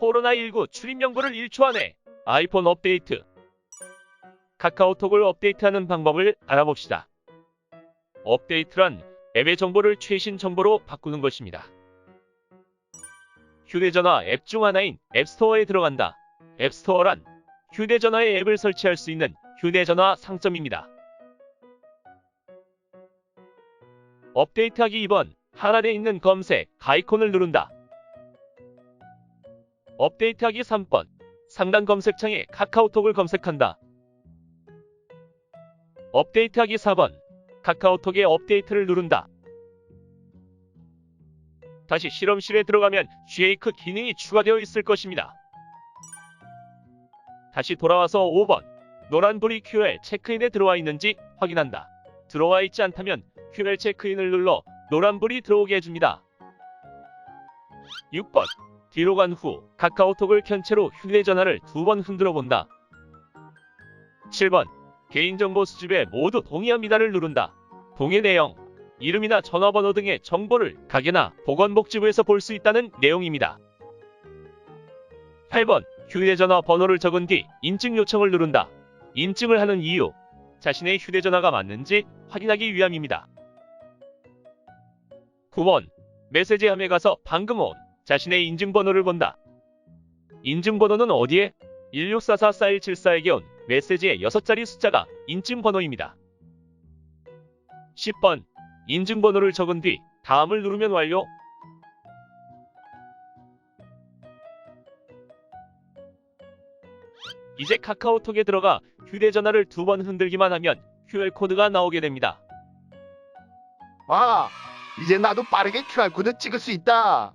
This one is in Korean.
코로나19 출입 연구를 1초 안에 아이폰 업데이트. 카카오톡을 업데이트하는 방법을 알아봅시다. 업데이트란 앱의 정보를 최신 정보로 바꾸는 것입니다. 휴대전화 앱 중 하나인 앱스토어에 들어간다. 앱스토어란 휴대전화에 앱을 설치할 수 있는 휴대전화 상점입니다. 업데이트하기 2번 하단에 있는 검색 아이콘을 누른다. 업데이트하기 3번 상단 검색창에 카카오톡을 검색한다. 업데이트하기 4번 카카오톡의 업데이트를 누른다. 다시 실험실에 들어가면 쉐이크 기능이 추가되어 있을 것입니다. 다시 돌아와서 5번 노란 불이 QR 체크인에 들어와 있는지 확인한다. 들어와 있지 않다면 QR 체크인을 눌러 노란 불이 들어오게 해줍니다. 6번 뒤로 간 후 카카오톡을 켠 채로 휴대전화를 두 번 흔들어 본다. 7번 개인정보 수집에 모두 동의합니다를 누른다. 동의 내용 이름이나 전화번호 등의 정보를 가게나 보건복지부에서 볼 수 있다는 내용입니다. 8번 휴대전화 번호를 적은 뒤 인증 요청을 누른다. 인증을 하는 이유 자신의 휴대전화가 맞는지 확인하기 위함입니다. 9번 메시지 함에 가서 방금 온 자신의 인증번호를 본다. 인증번호는 어디에? 16444174에게 온 메시지의 6자리 숫자가 인증번호입니다. 10번 인증번호를 적은 뒤 다음을 누르면 완료. 이제 카카오톡에 들어가 휴대전화를 두 번 흔들기만 하면 QR코드가 나오게 됩니다. 와, 이제 나도 빠르게 QR코드 찍을 수 있다.